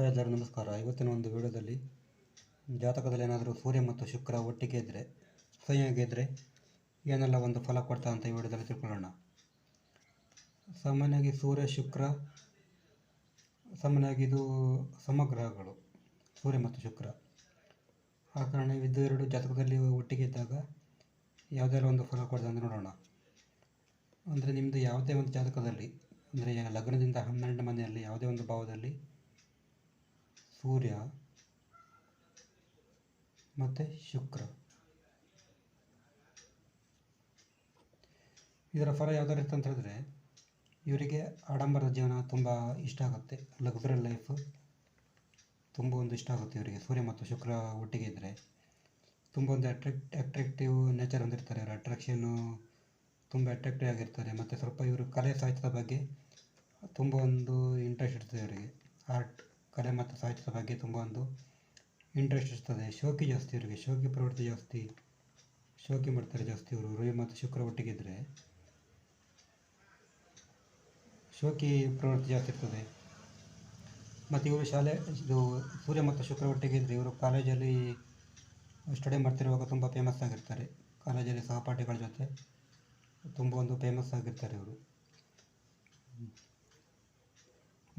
Hi ಎಲ್ಲರೂ ನಮಸ್ಕಾರ. ಇವತ್ತಿನ ಒಂದು ವಿಡಿಯೋದಲ್ಲಿ ಜಾತಕದಲ್ಲಿ ಏನಾದರೂ ಸೂರ್ಯ ಮತ್ತು ಶುಕ್ರ ಒಟ್ಟಿಗೆ ಇದ್ದರೆ ಸಂಯೋಗ ಇದ್ದರೆ ಏನೆಲ್ಲ ಒಂದು ಫಲ ಕೊಡ್ತಾ ಅಂತ ಈ ವಿಡಿಯೋದಲ್ಲಿ ತಿಳ್ಕೊಳ್ಳೋಣ. ಸಾಮಾನ್ಯವಾಗಿ ಸೂರ್ಯ, ಶುಕ್ರ, ಸಾಮಾನ್ಯವಾಗಿ ಇದು ಸಮಗ್ರಹಗಳು, ಸೂರ್ಯ ಮತ್ತು ಶುಕ್ರ. ಆ ಕಾರಣ ಇದು ಎರಡು ಜಾತಕದಲ್ಲಿ ಒಟ್ಟಿಗೆ ಇದ್ದಾಗ ಯಾವುದೆಲ್ಲ ಒಂದು ಫಲ ಕೊಡ್ತಾ ಅಂತ ನೋಡೋಣ. ಅಂದರೆ ನಿಮ್ಮದು ಯಾವುದೇ ಒಂದು ಜಾತಕದಲ್ಲಿ, ಅಂದರೆ ಲಗ್ನದಿಂದ ಹನ್ನೆರಡು ಮನೆಯಲ್ಲಿ ಯಾವುದೇ ಒಂದು ಭಾವದಲ್ಲಿ ಸೂರ್ಯ ಮತ್ತು ಶುಕ್ರ. ಇದರ ಫಲ ಯಾವ್ದಾರ ಇತ್ತು ಅಂತ ಹೇಳಿದ್ರೆ ಇವರಿಗೆ ಆಡಂಬರದ ಜೀವನ ತುಂಬ ಇಷ್ಟ ಆಗುತ್ತೆ. ಲಕ್ಸುರಿ ಲೈಫ್ ತುಂಬ ಒಂದು ಇಷ್ಟ ಆಗುತ್ತೆ ಇವರಿಗೆ. ಸೂರ್ಯ ಮತ್ತು ಶುಕ್ರ ಒಟ್ಟಿಗೆ ಇದ್ದರೆ ತುಂಬ ಒಂದು ಅಟ್ರಾಕ್ಟ್ ಅಟ್ರಾಕ್ಟಿವ್ ನೇಚರ್ ಹೊಂದಿರ್ತಾರೆ. ಅವರ ಅಟ್ರಾಕ್ಷನ್ನು ತುಂಬ ಅಟ್ರಾಕ್ಟಿವ್ ಆಗಿರ್ತಾರೆ. ಮತ್ತು ಸ್ವಲ್ಪ ಇವರು ಕಲೆ ಸಾಹಿತ್ಯದ ಬಗ್ಗೆ ತುಂಬ ಒಂದು ಇಂಟ್ರೆಸ್ಟ್ ಇರ್ತದೆ ಇವರಿಗೆ. ಆರ್ಟ್ ಕಲೆ ಮತ್ತು ಸಾಹಿತ್ಯದ ಬಗ್ಗೆ ತುಂಬ ಒಂದು ಇಂಟ್ರೆಸ್ಟ್ ಇರ್ತದೆ. ಶೋಕಿ ಜಾಸ್ತಿ ಇವರಿಗೆ. ಶೋಕಿ ಪ್ರವೃತ್ತಿ ಜಾಸ್ತಿ. ಶೋಕಿ ಮಾಡ್ತಾರೆ ಜಾಸ್ತಿ ಇವರು. ರವಿ ಮತ್ತು ಶುಕ್ರ ಒಟ್ಟಿಗಿದ್ದರೆ ಶೋಕಿ ಪ್ರವೃತ್ತಿ ಜಾಸ್ತಿ ಇರ್ತದೆ. ಮತ್ತು ಇವರು ಶಾಲೆ, ಇದು ಸೂರ್ಯ ಮತ್ತು ಶುಕ್ರ ಒಟ್ಟಿಗಿದ್ರೆ ಇವರು ಕಾಲೇಜಲ್ಲಿ ಸ್ಟಡಿ ಮಾಡ್ತಿರುವಾಗ ತುಂಬ ಫೇಮಸ್ ಆಗಿರ್ತಾರೆ. ಕಾಲೇಜಲ್ಲಿ ಸಹಪಾಠಿಗಳ ಜೊತೆ ತುಂಬ ಒಂದು ಫೇಮಸ್ ಆಗಿರ್ತಾರೆ ಇವರು.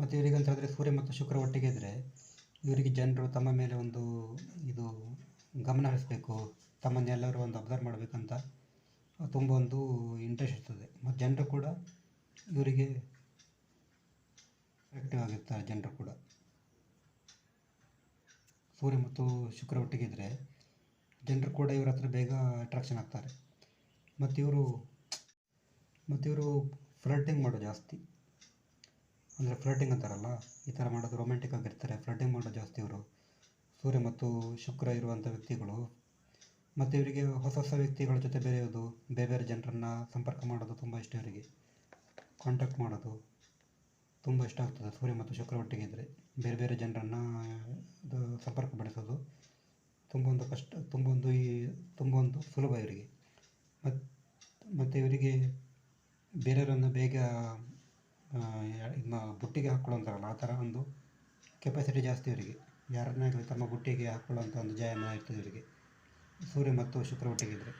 ಮತ್ತು ಇವರಿಗೆ ಅಂತ ಹೇಳಿದ್ರೆ ಸೂರ್ಯ ಮತ್ತು ಶುಕ್ರ ಒಟ್ಟಿಗೆ ಇದ್ದರೆ ಇವರಿಗೆ ಜನರು ತಮ್ಮ ಮೇಲೆ ಒಂದು ಇದು ಗಮನ ಹರಿಸಬೇಕು. ತಮ್ಮನ್ನೆಲ್ಲರೂ ಒಂದು ಅಬ್ಸರ್ವ್ ಮಾಡಬೇಕಂತ ತುಂಬ ಒಂದು ಇಂಟ್ರೆಸ್ಟ್ ಇರ್ತದೆ. ಮತ್ತು ಜನರು ಕೂಡ ಇವರಿಗೆ ಆ್ಯಕ್ಟಿವ್ ಆಗಿರ್ತಾರೆ ಜನರು ಕೂಡ. ಸೂರ್ಯ ಮತ್ತು ಶುಕ್ರ ಒಟ್ಟಿಗೆ ಇದ್ದರೆ ಜನರು ಕೂಡ ಇವ್ರ ಹತ್ರ ಬೇಗ ಅಟ್ರಾಕ್ಷನ್ ಆಗ್ತಾರೆ. ಮತ್ತು ಇವರು ಮತ್ತು ಇವರು ಫ್ಲರ್ಟಿಂಗ್ ಮಾಡೋ ಜಾಸ್ತಿ. ಅಂದರೆ ಫ್ಲರ್ಟಿಂಗ್ ಅಂತಾರಲ್ಲ, ಈ ಥರ ಮಾಡೋದು ರೊಮ್ಯಾಂಟಿಕ್ ಆಗಿರ್ತಾರೆ. ಫ್ಲರ್ಟಿಂಗ್ ಮಾಡೋ ಜಾಸ್ತಿ ಇವರು. ಸೂರ್ಯ ಮತ್ತು ಶುಕ್ರ ಇರುವಂಥ ವ್ಯಕ್ತಿಗಳು. ಮತ್ತು ಇವರಿಗೆ ಹೊಸ ಹೊಸ ವ್ಯಕ್ತಿಗಳ ಜೊತೆ ಬೆರೆಯೋದು, ಬೇರೆ ಬೇರೆ ಜನರನ್ನು ಸಂಪರ್ಕ ಮಾಡೋದು ತುಂಬ ಇಷ್ಟ ಇವರಿಗೆ. ಕಾಂಟ್ಯಾಕ್ಟ್ ಮಾಡೋದು ತುಂಬ ಇಷ್ಟ ಆಗ್ತದೆ ಸೂರ್ಯ ಮತ್ತು ಶುಕ್ರ ಒಟ್ಟಿಗೆ ಇದ್ದರೆ ಬೇರೆ ಬೇರೆ ಜನರನ್ನು ಸಂಪರ್ಕ ಬೆಳೆಸೋದು ತುಂಬ ಒಂದು ಕಷ್ಟ, ತುಂಬ ಒಂದು ಈ, ತುಂಬ ಒಂದು ಸುಲಭ ಇವರಿಗೆ. ಮತ್ತು ಮತ್ತು ಇವರಿಗೆ ಬೇರೆಯವರನ್ನು ಬೇಗ ಇದನ್ನ ಬುಟ್ಟಿಗೆ ಹಾಕ್ಕೊಳ್ಳೋಂತಾರಲ್ಲ ಆ ಥರ ಒಂದು ಕೆಪಾಸಿಟಿ ಜಾಸ್ತಿ ಇವರಿಗೆ ಯಾರನ್ನಾಗಲಿ ತಮ್ಮ ಬುಟ್ಟಿಗೆ ಹಾಕ್ಕೊಳ್ಳೋಂಥ ಒಂದು ಜಯನ ಇರ್ತದೆ ಇವರಿಗೆ ಸೂರ್ಯ ಮತ್ತು ಶುಕ್ರ ಒಟ್ಟಿಗಿದ್ರೆ.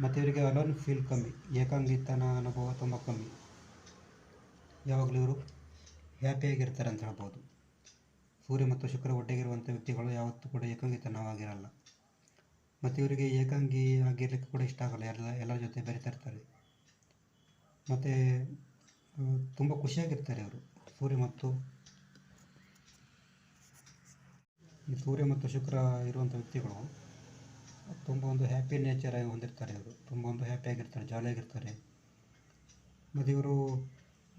ಮತ್ತು ಇವರಿಗೆ ಅಲೋನ್ ಫೀಲ್ ಕಮ್ಮಿ, ಏಕಾಂಗಿತನ ಅನುಭವ ತುಂಬ ಕಮ್ಮಿ. ಯಾವಾಗಲೂ ಇವರು ಹ್ಯಾಪಿಯಾಗಿರ್ತಾರೆ ಅಂತ ಹೇಳ್ಬೋದು. ಸೂರ್ಯ ಮತ್ತು ಶುಕ್ರ ಒಟ್ಟಿಗಿರುವಂಥ ವ್ಯಕ್ತಿಗಳು ಯಾವತ್ತೂ ಕೂಡ ಏಕಾಂಗಿತನವಾಗಿರಲ್ಲ. ಮತ್ತು ಇವರಿಗೆ ಏಕಾಂಗಿ ಆಗಿರಲಿಕ್ಕೆ ಕೂಡ ಇಷ್ಟ ಆಗಲ್ಲ, ಎಲ್ಲ, ಎಲ್ಲರ ಜೊತೆ ಬೆರಿತಾ ಇರ್ತಾರೆ ಮತ್ತು ತುಂಬ ಖುಷಿಯಾಗಿರ್ತಾರೆ ಅವರು. ಸೂರ್ಯ ಮತ್ತು ಈ ಸೂರ್ಯ ಮತ್ತು ಶುಕ್ರ ಇರುವಂಥ ವ್ಯಕ್ತಿಗಳು ತುಂಬ ಒಂದು ಹ್ಯಾಪಿ ನೇಚರ್ ಹೊಂದಿರ್ತಾರೆ ಅವರು ತುಂಬ ಒಂದು ಹ್ಯಾಪಿಯಾಗಿರ್ತಾರೆ ಜಾಲಿಯಾಗಿರ್ತಾರೆ ಮತ್ತು ಇವರು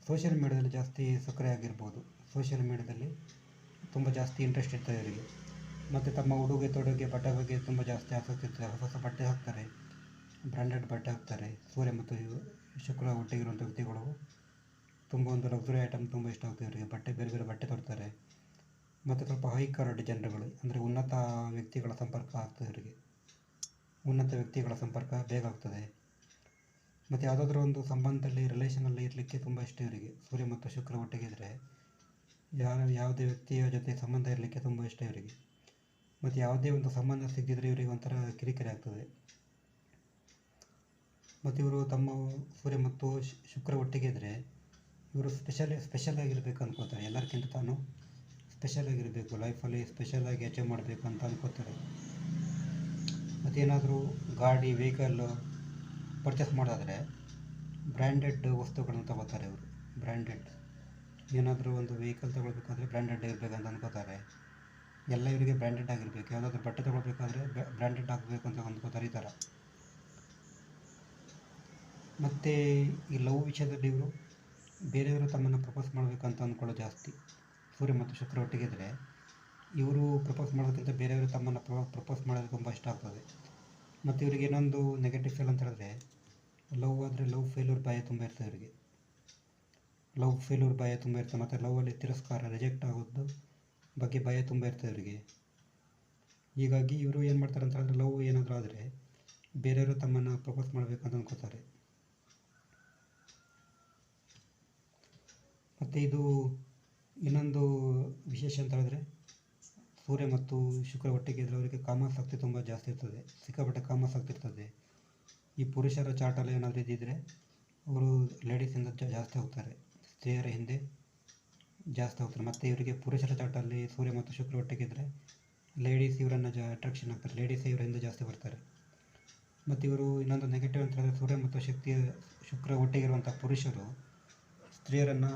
ಸೋಷಿಯಲ್ ಮೀಡ್ಯಾದಲ್ಲಿ ಜಾಸ್ತಿ ಸಕ್ರಿಯ ಆಗಿರ್ಬೋದು. ಸೋಷಿಯಲ್ ಮೀಡ್ಯಾದಲ್ಲಿ ತುಂಬ ಜಾಸ್ತಿ ಇಂಟ್ರೆಸ್ಟ್ ಇರ್ತದೆ ಇವರಿಗೆ. ಮತ್ತು ತಮ್ಮ ಉಡುಗೆ ತೊಡುಗೆ ಬಟ್ಟೆ ಬಗ್ಗೆ ತುಂಬ ಜಾಸ್ತಿ ಆಸಕ್ತಿ ಇರ್ತದೆ. ಹೊಸ ಹೊಸ ಬಟ್ಟೆ ಹಾಕ್ತಾರೆ. ಬ್ರ್ಯಾಂಡೆಡ್ ಬಟ್ಟೆ ಹಾಕ್ತಾರೆ. ಸೂರ್ಯ ಮತ್ತು ಶುಕ್ರ ಒಟ್ಟಿಗಿರುವಂಥ ವ್ಯಕ್ತಿಗಳು ತುಂಬ ಒಂದು ಲಕ್ಸುರಿ ಐಟಮ್ ತುಂಬ ಇಷ್ಟ ಆಗ್ತದೆ ಇವರಿಗೆ ಬಟ್ಟೆ ಬೇರೆ ಬೇರೆ ಬಟ್ಟೆ ತೊಡ್ತಾರೆ ಮತ್ತು ಸ್ವಲ್ಪ ಹೈ ಕಾರ್ಡ್ ಜನರುಗಳು, ಅಂದರೆ ಉನ್ನತ ವ್ಯಕ್ತಿಗಳ ಸಂಪರ್ಕ ಆಗ್ತದೆ ಇವರಿಗೆ ಉನ್ನತ ವ್ಯಕ್ತಿಗಳ ಸಂಪರ್ಕ ಬೇಗ ಆಗ್ತದೆ. ಮತ್ತು ಯಾವುದಾದ್ರೂ ಒಂದು ಸಂಬಂಧದಲ್ಲಿ ರಿಲೇಷನಲ್ಲಿ ಇರಲಿಕ್ಕೆ ತುಂಬ ಇಷ್ಟ ಇವರಿಗೆ ಸೂರ್ಯ ಮತ್ತು ಶುಕ್ರ ಒಟ್ಟಿಗೆ ಇದ್ದರೆ ಯಾರ, ಯಾವುದೇ ವ್ಯಕ್ತಿಯ ಜೊತೆ ಸಂಬಂಧ ಇರಲಿಕ್ಕೆ ತುಂಬ ಇಷ್ಟ ಇವರಿಗೆ ಮತ್ತು ಯಾವುದೇ ಒಂದು ಸಂಬಂಧ ಸಿಗದಿದ್ದರೆ ಇವರಿಗೆ ಒಂಥರ ಕಿರಿಕಿರಿ ಆಗ್ತದೆ. ಮತ್ತು ಇವರು ತಮ್ಮ ಸೂರ್ಯ ಮತ್ತು ಶುಕ್ರ ಒಟ್ಟಿಗೆ ಇದ್ದರೆ ಇವರು ಸ್ಪೆಷಲ್ ಸ್ಪೆಷಲ್ ಆಗಿರಬೇಕು ಅನ್ಕೋತಾರೆ. ಎಲ್ಲರಿಗಿಂತ ತಾನು ಸ್ಪೆಷಲ್ ಆಗಿರಬೇಕು. ಲೈಫಲ್ಲಿ ಸ್ಪೆಷಲ್ ಆಗಿ ಅಚೀವ್ ಮಾಡಬೇಕು ಅಂತ ಅನ್ಕೋತಾರೆ. ಮತ್ತೇನಾದರೂ ಗಾಡಿ ವೆಹಿಕಲ್ಲು ಪರ್ಚೇಸ್ ಮಾಡೋದಾದರೆ ಬ್ರ್ಯಾಂಡೆಡ್ ವಸ್ತುಗಳನ್ನು ತಗೋತಾರೆ ಇವರು. ಬ್ರ್ಯಾಂಡೆಡ್ ಏನಾದರೂ ಒಂದು ವೆಹಿಕಲ್ ತೊಗೊಳ್ಬೇಕಾದ್ರೆ ಬ್ರ್ಯಾಂಡೆಡ್ ಇರಬೇಕಂತ ಅನ್ಕೋತಾರೆ. ಎಲ್ಲ ಇವರಿಗೆ ಬ್ರ್ಯಾಂಡೆಡ್ ಆಗಿರಬೇಕು. ಯಾವುದಾದ್ರೂ ಬಟ್ಟೆ ತೊಗೊಳ್ಬೇಕಾದ್ರೆ ಬ್ರ್ಯಾಂಡೆಡ್ ಆಗಬೇಕು ಅಂತ ಅಂದ್ಕೋತಾರೆ ಈ ಥರ ಮತ್ತು ಈ ಲವ್ ವಿಷಯದಲ್ಲಿ ಇವರು ಬೇರೆಯವರು ತಮ್ಮನ್ನು ಪ್ರಪೋಸ್ ಮಾಡಬೇಕಂತ ಅಂದ್ಕೊಳ್ಳೋ ಜಾಸ್ತಿ ಸೂರ್ಯ ಮತ್ತು ಶುಕ್ರ ಒಟ್ಟಿಗಿದ್ರೆ ಇವರು ಪ್ರಪೋಸ್ ಮಾಡೋದಕ್ಕಿಂತ ಬೇರೆಯವರು ತಮ್ಮನ್ನು ಪ್ರಪೋಸ್ ಮಾಡೋದು ತುಂಬ ಇಷ್ಟ ಆಗ್ತದೆ. ಮತ್ತು ಇವರಿಗೆ ಇನ್ನೊಂದು ನೆಗೆಟಿವ್ ಫೀಲ್ ಅಂತ ಹೇಳಿದ್ರೆ ಲವ್ ಆದರೆ ಲವ್ ಫೇಲ್ಯೂರ್ ಭಯ ತುಂಬ ಇರ್ತದೆ ಇವರಿಗೆ. ಲವ್ ಫೇಲ್ಯೂರ್ ಭಯ ತುಂಬ ಇರ್ತದೆ ಮತ್ತು ಲವ್ವಲ್ಲಿ ತಿರಸ್ಕಾರ ರಿಜೆಕ್ಟ್ ಆಗೋದು ಬಗ್ಗೆ ಭಯ ತುಂಬ ಇರ್ತದೆ ಇವರಿಗೆ. ಹೀಗಾಗಿ ಇವರು ಏನು ಮಾಡ್ತಾರೆ ಅಂತ ಹೇಳಿದ್ರೆ ಲವ್ ಏನಾದರೂ ಆದರೆ ಬೇರೆಯವರು ತಮ್ಮನ್ನು ಪ್ರಪೋಸ್ ಮಾಡಬೇಕಂತ ಅಂದ್ಕೋತಾರೆ ಮತ್ತು ಇದು ಇನ್ನೊಂದು ವಿಶೇಷ ಅಂತ ಹೇಳಿದ್ರೆ ಸೂರ್ಯ ಮತ್ತು ಶುಕ್ರ ಒಟ್ಟಿಗೆ ಇದ್ದರೆ ಅವರಿಗೆ ಶಕ್ತಿ ತುಂಬ ಜಾಸ್ತಿ ಇರ್ತದೆ. ಸಿಕ್ಕಾಪಟ್ಟೆ ಶಕ್ತಿ ಇರ್ತದೆ. ಈ ಪುರುಷರ ಚಾಟಲ್ಲಿ ಏನಾದರೂ ಇದ್ದಿದ್ದರೆ ಅವರು ಲೇಡೀಸಿಂದ ಜಾಸ್ತಿ ಹೋಗ್ತಾರೆ. ಸ್ತ್ರೀಯರ ಹಿಂದೆ ಜಾಸ್ತಿ ಹೋಗ್ತಾರೆ. ಮತ್ತು ಇವರಿಗೆ ಪುರುಷರ ಚಾಟಲ್ಲಿ ಸೂರ್ಯ ಮತ್ತು ಶುಕ್ರ ಒಟ್ಟಿಗೆ ಇದ್ದರೆ ಲೇಡೀಸ್ ಇವರನ್ನು ಜ ಅಟ್ರಾಕ್ಷನ್ ಆಗ್ತಾರೆ. ಲೇಡೀಸ್ ಇವರ ಹಿಂದೆ ಜಾಸ್ತಿ ಬರ್ತಾರೆ. ಮತ್ತು ಇವರು ಇನ್ನೊಂದು ನೆಗೆಟಿವ್ ಅಂತ ಹೇಳಿದ್ರೆ ಸೂರ್ಯ ಮತ್ತು ಶಕ್ತಿ ಶುಕ್ರ ಒಟ್ಟಿಗಿರುವಂಥ ಪುರುಷರು ಸ್ತ್ರೀಯರನ್ನು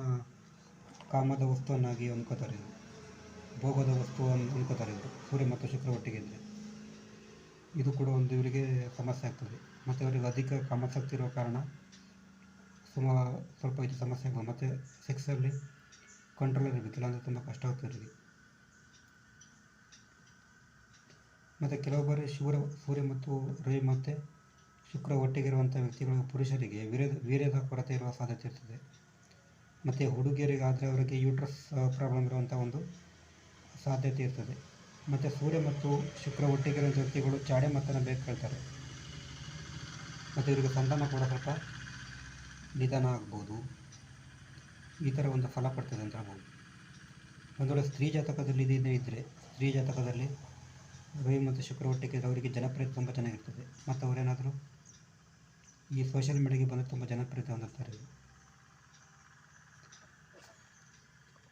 ಕಾಮದ ವಸ್ತುವನ್ನಾಗಿ ಅಂದ್ಕೋತಾರೆ ಇವರು ಭೋಗದ ವಸ್ತುವನ್ನು ಅಂದ್ಕೋತಾರೆ ಇವರು ಸೂರ್ಯ ಮತ್ತು ಶುಕ್ರ ಒಟ್ಟಿಗೆ ಇದ್ದರೆ ಇದು ಕೂಡ ಒಂದು ಇವರಿಗೆ ಸಮಸ್ಯೆ ಆಗ್ತದೆ. ಮತ್ತು ಇವರಿಗೆ ಅಧಿಕ ಕಾಮಶಕ್ತಿ ಇರೋ ಕಾರಣ ಸುಮ ಸ್ವಲ್ಪ ಇದು ಸಮಸ್ಯೆ ಆಗ್ಬೋದು. ಮತ್ತು ಸೆಕ್ಸಲ್ಲಿ ಕಂಟ್ರೋಲ್ ಇರಬೇಕು ಇಲ್ಲಾಂದರೆ ತುಂಬ ಕಷ್ಟ ಆಗ್ತದೆ ಇವರಿಗೆ. ಮತ್ತು ಕೆಲವು ಬಾರಿ ಶಿವರ, ಸೂರ್ಯ ಮತ್ತು ರವಿ ಮತ್ತು ಶುಕ್ರ ಒಟ್ಟಿಗಿರುವಂಥ ವ್ಯಕ್ತಿಗಳು ಪುರುಷರಿಗೆ ವೀರ್ಯದ ವೀರ್ಯದ ಕೊರತೆ ಇರುವ ಸಾಧ್ಯತೆ ಇರ್ತದೆ. ಮತ್ತು ಹುಡುಗಿಯರಿಗಾದರೆ ಅವರಿಗೆ ಯೂಟ್ರಸ್ ಪ್ರಾಬ್ಲಮ್ ಇರುವಂಥ ಒಂದು ಸಾಧ್ಯತೆ ಇರ್ತದೆ. ಮತ್ತು ಸೂರ್ಯ ಮತ್ತು ಶುಕ್ರ ಒಟ್ಟಿಗಿರುವಂಥ ವ್ಯಕ್ತಿಗಳು ಚಾಡೆ ಮತ್ತನ್ನು ಬೇಕು ಕೇಳ್ತಾರೆ. ಮತ್ತು ಇವರಿಗೆ ಸಂತಾನ ಕೂಡ ಸ್ವಲ್ಪ ನಿಧಾನ ಆಗ್ಬೋದು. ಈ ಥರ ಒಂದು ಫಲ ಪಡ್ತದೆ ಅಂತ ಹೇಳ್ಬೋದು. ಒಂದು ಸ್ತ್ರೀ ಜಾತಕದಲ್ಲಿ ಇದೇ ಇದ್ದರೆ ಸ್ತ್ರೀ ಜಾತಕದಲ್ಲಿ ರವಿ ಮತ್ತು ಶುಕ್ರ ಒಟ್ಟಿಗೆ ಅವರಿಗೆ ಜನಪ್ರಿಯತೆ ತುಂಬ ಚೆನ್ನಾಗಿರ್ತದೆ. ಮತ್ತು ಅವರೇನಾದರೂ ಈ ಸೋಷಿಯಲ್ ಮೀಡಿಯಾಗೆ ಬಂದರೆ ತುಂಬ ಜನಪ್ರಿಯತೆ ಹೊಂದಿರ್ತಾರೆ ಇವರು.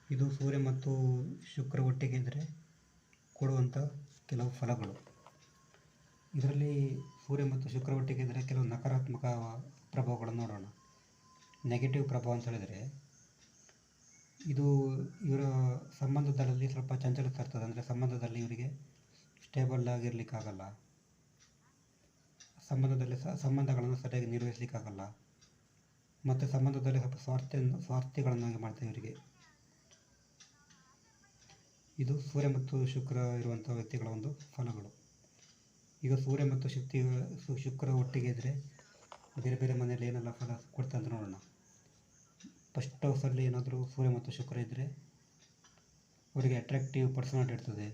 ಇದು ಸೂರ್ಯ ಮತ್ತು ಶುಕ್ರ ಒಟ್ಟಿಗೆ ಇದ್ದರೆ ಕೊಡುವಂಥ ಕೆಲವು ಫಲಗಳು. ಇದರಲ್ಲಿ ಸೂರ್ಯ ಮತ್ತು ಶುಕ್ರ ಒಟ್ಟಿಗೆ ಇದ್ದರೆ ಕೆಲವು ನಕಾರಾತ್ಮಕ ಪ್ರಭಾವಗಳನ್ನು ನೋಡೋಣ. ನೆಗೆಟಿವ್ ಪ್ರಭಾವ ಅಂತ ಹೇಳಿದರೆ ಇದು ಇವರ ಸಂಬಂಧದಲ್ಲಿ ಸ್ವಲ್ಪ ಚಂಚಲ ತರ್ತದೆ ಅಂದರೆ ಸಂಬಂಧದಲ್ಲಿ ಇವರಿಗೆ ಸ್ಟೇಬಲ್ ಆಗಿರಲಿಕ್ಕಾಗಲ್ಲ. ಸಂಬಂಧದಲ್ಲಿ ಸ, ಸಂಬಂಧಗಳನ್ನು ಸರಿಯಾಗಿ ನಿರ್ವಹಿಸಲಿಕ್ಕಾಗಲ್ಲ. ಮತ್ತು ಸಂಬಂಧದಲ್ಲಿ ಸ್ವಲ್ಪ ಸ್ವಾರ್ಥ ಸ್ವಾರ್ಥಿಗಳನ್ನಾಗಿ ಮಾಡ್ತಾರೆ ಇವರಿಗೆ. ಇದು ಸೂರ್ಯ ಮತ್ತು ಶುಕ್ರ ಇರುವಂಥ ವ್ಯಕ್ತಿಗಳ ಒಂದು ಫಲಗಳು. ಈಗ ಸೂರ್ಯ ಮತ್ತು ಶಕ್ತಿ ಶುಕ್ರ ಒಟ್ಟಿಗೆ ಇದ್ದರೆ ಬೇರೆ ಬೇರೆ ಮನೆಯಲ್ಲಿ ಏನೆಲ್ಲ ಫಲ ಕೊಡ್ತಾ ಅಂತ ನೋಡೋಣ. ಫಸ್ಟ್ ಹೌಸಲ್ಲಿ ಏನಾದರೂ ಸೂರ್ಯ ಮತ್ತು ಶುಕ್ರ ಇದ್ದರೆ ಅವರಿಗೆ ಅಟ್ರಾಕ್ಟಿವ್ ಪರ್ಸನಾಲಿಟಿ ಇರ್ತದೆ.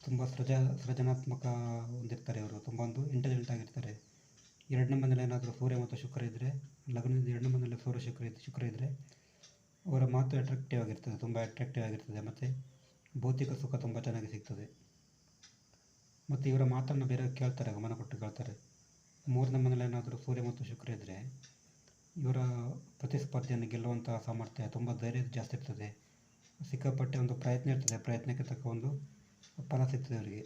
ತುಂಬ ಸೃಜ, ಸೃಜನಾತ್ಮಕ ಹೊಂದಿರ್ತಾರೆ ಅವರು, ತುಂಬ ಒಂದು ಇಂಟೆಲಿಜೆಂಟ್ ಆಗಿರ್ತಾರೆ. ಎರಡನೇ ಮನೇಲಿ ಏನಾದರೂ ಸೂರ್ಯ ಮತ್ತು ಶುಕ್ರ ಇದ್ದರೆ ಲಗ್ನದಿಂದ ಎರಡನೇ ಮನೇಲಿ ಸೂರ್ಯ, ಶುಕ್ರ ಶುಕ್ರ ಇದ್ದರೆ ಅವರ ಮಾತು ಅಟ್ರಾಕ್ಟಿವ್ ಆಗಿರ್ತದೆ, ತುಂಬ ಅಟ್ರಾಕ್ಟಿವ್ ಆಗಿರ್ತದೆ. ಮತ್ತು ಭೌತಿಕ ಸುಖ ತುಂಬ ಚೆನ್ನಾಗಿ ಸಿಗ್ತದೆ. ಮತ್ತು ಇವರ ಮಾತನ್ನು ಬೇರೆ ಕೇಳ್ತಾರೆ, ಗಮನ ಕೊಟ್ಟು ಕೇಳ್ತಾರೆ. ಮೂರನೇ ಮನೇಲಿ ಏನಾದರೂ ಸೂರ್ಯ ಮತ್ತು ಶುಕ್ರ ಇದ್ದರೆ ಇವರ ಪ್ರತಿಸ್ಪರ್ಧಿಯನ್ನು ಗೆಲ್ಲುವಂಥ ಸಾಮರ್ಥ್ಯ ತುಂಬ ಧೈರ್ಯ ಜಾಸ್ತಿ ಇರ್ತದೆ. ಸಿಕ್ಕಾಪಟ್ಟೆ ಒಂದು ಪ್ರಯತ್ನ ಇರ್ತದೆ, ಪ್ರಯತ್ನಕ್ಕೆ ತಕ್ಕ ಒಂದು ಫಲ ಸಿಗ್ತದೆ ಅವರಿಗೆ.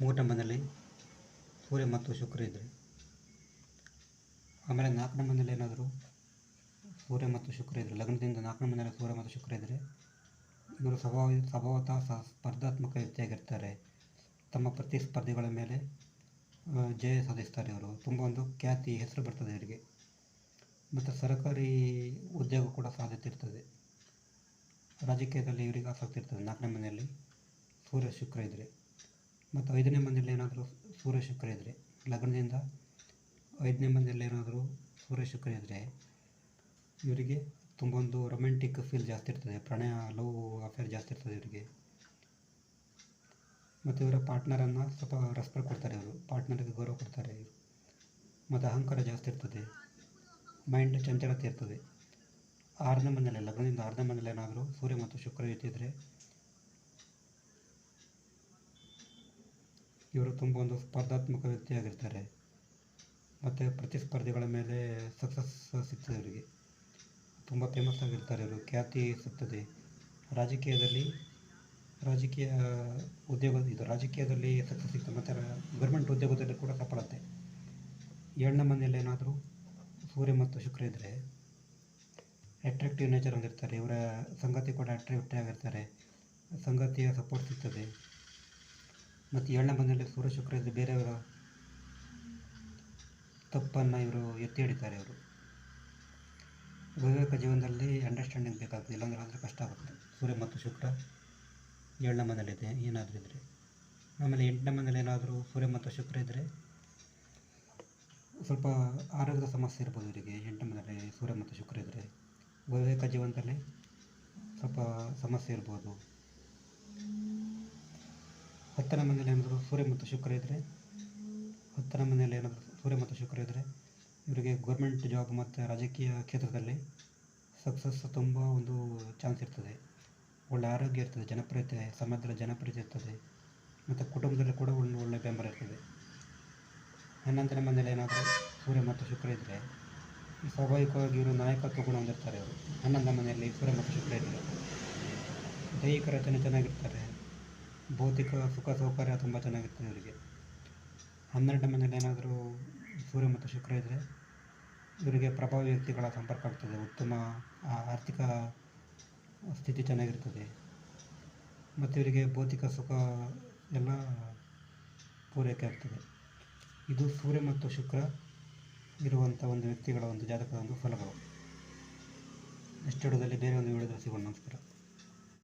ಮೂರನೇ ಮನೆಯಲ್ಲಿ ಸೂರ್ಯ ಮತ್ತು ಶುಕ್ರ ಇದ್ದರೆ ಆಮೇಲೆ ನಾಲ್ಕನೇ ಮನೇಲಿ ಏನಾದರೂ ಸೂರ್ಯ ಮತ್ತು ಶುಕ್ರ ಇದ್ದರೆ ಲಗ್ನದಿಂದ ನಾಲ್ಕನೇ ಮನೆಯಲ್ಲಿ ಸೂರ್ಯ ಮತ್ತು ಶುಕ್ರ ಇದ್ದರೆ ಇವರು ಸ್ವಭಾವ ಸ್ವಭಾವತಃ ಸ ಸ್ಪರ್ಧಾತ್ಮಕ ವ್ಯಕ್ತಿಯಾಗಿರ್ತಾರೆ ತಮ್ಮ ಪ್ರತಿಸ್ಪರ್ಧಿಗಳ ಮೇಲೆ ಜಯ ಸಾಧಿಸ್ತಾರೆ ಇವರು. ತುಂಬ ಒಂದು ಖ್ಯಾತಿ, ಹೆಸರು ಬರ್ತದೆ ಇವರಿಗೆ ಮತ್ತು ಸರ್ಕಾರಿ ಉದ್ಯೋಗ ಕೂಡ ಸಾಧ್ಯತೆ ಇರ್ತದೆ. ರಾಜಕೀಯದಲ್ಲಿ ಇವರಿಗೆ ಆಸಕ್ತಿ ಇರ್ತದೆ. ನಾಲ್ಕನೇ ಮನೆಯಲ್ಲಿ ಸೂರ್ಯ ಶುಕ್ರ ಇದ್ದರೆ ಮತ್ತು ಐದನೇ ಮನೆಯಲ್ಲಿ ಏನಾದರೂ ಸೂರ್ಯ ಶುಕ್ರ ಇದ್ದರೆ ಲಗ್ನದಿಂದ ಐದನೇ ಮನೆಯಲ್ಲಿ ಏನಾದರೂ ಸೂರ್ಯ ಶುಕ್ರ ಇದ್ದರೆ ಇವರಿಗೆ ತುಂಬ ಒಂದು ರೊಮ್ಯಾಂಟಿಕ್ ಫೀಲ್ ಜಾಸ್ತಿ ಇರ್ತದೆ. ಪ್ರಣಯ ಲವ್ ಅಫೇರ್ ಜಾಸ್ತಿ ಇರ್ತದೆ ಇವರಿಗೆ. ಮತ್ತು ಇವರ ಪಾರ್ಟ್ನರನ್ನು ಸ್ವಲ್ಪ ರೆಸ್ಪೆಕ್ಟ್ ಕೊಡ್ತಾರೆ ಇವರು. ಪಾರ್ಟ್ನರಿಗೆ ಗೌರವ ಕೊಡ್ತಾರೆ ಇವರು. ಮತ್ತು ಅಹಂಕಾರ ಜಾಸ್ತಿ ಇರ್ತದೆ. ಮೈಂಡ್ ಚಂಚಲತೆ ಇರ್ತದೆ. ಆರನೇ ಮನೆಯಲ್ಲಿ, ಲಗ್ನದಿಂದ ಆರನೇ ಮನೆಯಲ್ಲಿ ಏನಾದರೂ ಸೂರ್ಯ ಮತ್ತು ಶುಕ್ರ ಇದ್ದಿದ್ರೆ ಇವರು ತುಂಬ ಒಂದು ಸ್ಪರ್ಧಾತ್ಮಕ ವ್ಯಕ್ತಿಯಾಗಿರ್ತಾರೆ. ಮತ್ತು ಪ್ರತಿಸ್ಪರ್ಧಿಗಳ ಮೇಲೆ ಸಕ್ಸಸ್ ಸಿಗ್ತದೆ ಇವರಿಗೆ. ತುಂಬ ಫೇಮಸ್ ಆಗಿರ್ತಾರೆ ಇವರು ಖ್ಯಾತಿ ಸಿಗ್ತದೆ ರಾಜಕೀಯದಲ್ಲಿ, ರಾಜಕೀಯ ಉದ್ಯೋಗ, ಇದು ರಾಜಕೀಯದಲ್ಲಿ ಸಕ್ಸಸ್ ಸಿಗ್ತದೆ. ಮತ್ತು ಗೌರ್ಮೆಂಟ್ ಉದ್ಯೋಗದಲ್ಲಿ ಕೂಡ ಸಫಲತೆ ಏಳನೇ ಮನೆಯಲ್ಲಿ ಏನಾದರೂ ಸೂರ್ಯ ಮತ್ತು ಶುಕ್ರ ಇದ್ದರೆ ಅಟ್ರಾಕ್ಟಿವ್ ನೇಚರ್ ಹೊಂದಿರ್ತಾರೆ ಇವರ ಸಂಗತಿ ಕೂಡ ಅಟ್ರಾಕ್ಟಿವ್ ಆಗಿರ್ತಾರೆ. ಸಂಗತಿಯ ಸಪೋರ್ಟ್ ಸಿಗ್ತದೆ. ಮತ್ತು ಏಳನೇ ಮನೆಯಲ್ಲಿ ಸೂರ್ಯ, ಶುಕ್ರ ಇದ್ದರೆ ಬೇರೆಯವರ ತಪ್ಪನ್ನು ಇವರು ಎತ್ತಿ ಹಿಡಿತಾರೆ ಇವರು. ವೈವಾಹಿಕ ಜೀವನದಲ್ಲಿ ಅಂಡರ್ಸ್ಟ್ಯಾಂಡಿಂಗ್ ಬೇಕಾಗ್ತದೆ. ಇಲ್ಲಾಂದ್ರೆ ಆದರೆ ಕಷ್ಟ ಆಗುತ್ತೆ. ಸೂರ್ಯ ಮತ್ತು ಶುಕ್ರ ಏಳನೇ ಮನೆಯಲ್ಲಿದೆ ಏನಾದರೂ ಇದ್ದರೆ ಆಮೇಲೆ ಎಂಟನೇ ಮನೆಯಲ್ಲಿ ಏನಾದರೂ ಸೂರ್ಯ ಮತ್ತು ಶುಕ್ರ ಇದ್ದರೆ ಸ್ವಲ್ಪ ಆರೋಗ್ಯದ ಸಮಸ್ಯೆ ಇರ್ಬೋದು ಇವರಿಗೆ. ಎಂಟನೇ ಮನೆಯಲ್ಲಿ ಸೂರ್ಯ ಮತ್ತು ಶುಕ್ರ ಇದ್ದರೆ ವೈವಾಹಿಕ ಜೀವನದಲ್ಲಿ ಸ್ವಲ್ಪ ಸಮಸ್ಯೆ ಇರ್ಬೋದು. ಹತ್ತನೇ ಮನೆಯಲ್ಲಿ ಏನಾದರೂ ಸೂರ್ಯ ಮತ್ತು ಶುಕ್ರ ಇದ್ದರೆ ಹತ್ತನೇ ಮನೆಯಲ್ಲಿ ಏನಾದರೂ ಸೂರ್ಯ ಮತ್ತು ಶುಕ್ರ ಇದ್ದರೆ ಇವರಿಗೆ ಗೌರ್ಮೆಂಟ್ ಜಾಬ್ ಮತ್ತು ರಾಜಕೀಯ ಕ್ಷೇತ್ರದಲ್ಲಿ ಸಕ್ಸಸ್ ತುಂಬ ಒಂದು ಚಾನ್ಸ್ ಇರ್ತದೆ. ಒಳ್ಳೆ ಆರೋಗ್ಯ ಇರ್ತದೆ, ಜನಪ್ರಿಯತೆ ಸಮಾಜದಲ್ಲಿ ಜನಪ್ರಿಯತೆ ಇರ್ತದೆ, ಮತ್ತು ಕುಟುಂಬದಲ್ಲಿ ಕೂಡ ಒಂದು ಒಳ್ಳೆ ಬೆಂಬಲ ಇರ್ತದೆ. ಹನ್ನೊಂದನೇ ಮನೆಯಲ್ಲಿ ಏನಾದರೂ ಸೂರ್ಯ ಮತ್ತು ಶುಕ್ರ ಇದ್ದರೆ ಸ್ವಾಭಾವಿಕವಾಗಿ ಇವರು ನಾಯಕತ್ವ ಗುಣ ಹೊಂದಿರ್ತಾರೆ ಇವರು ಹನ್ನೊಂದನೇ ಮನೆಯಲ್ಲಿ ಸೂರ್ಯ ಮತ್ತು ಶುಕ್ರ ಇದ್ದರೆ ದೈಹಿಕ ರಚನೆ ಚೆನ್ನಾಗಿರ್ತಾರೆ ಭೌತಿಕ ಸುಖ ಸೌಕರ್ಯ ತುಂಬ ಚೆನ್ನಾಗಿರ್ತದೆ ಇವರಿಗೆ. ಹನ್ನೆರಡನೇ ಮನೆಯಲ್ಲಿ ಏನಾದರೂ ಸೂರ್ಯ ಮತ್ತು ಶುಕ್ರ ಇದ್ದರೆ ಇವರಿಗೆ ಪ್ರಭಾವಿ ವ್ಯಕ್ತಿಗಳ ಸಂಪರ್ಕ ಆಗ್ತದೆ, ಉತ್ತಮ ಆರ್ಥಿಕ ಸ್ಥಿತಿ ಚೆನ್ನಾಗಿರ್ತದೆ. ಮತ್ತು ಇವರಿಗೆ ಭೌತಿಕ ಸುಖ ಎಲ್ಲ ಪೂರೈಕೆ ಆಗ್ತದೆ. ಇದು ಸೂರ್ಯ ಮತ್ತು ಶುಕ್ರ ಇರುವಂಥ ಒಂದು ವ್ಯಕ್ತಿಗಳ ಒಂದು ಜಾತಕದ ಒಂದು ಫಲಗಳು. ನೆಕ್ಸ್ಟ್ ಬೇರೆ ಒಂದು ವಿಡಿಯೋದಲ್ಲಿ ಸಿಗೋಣ ನಮಸ್ಕಾರ.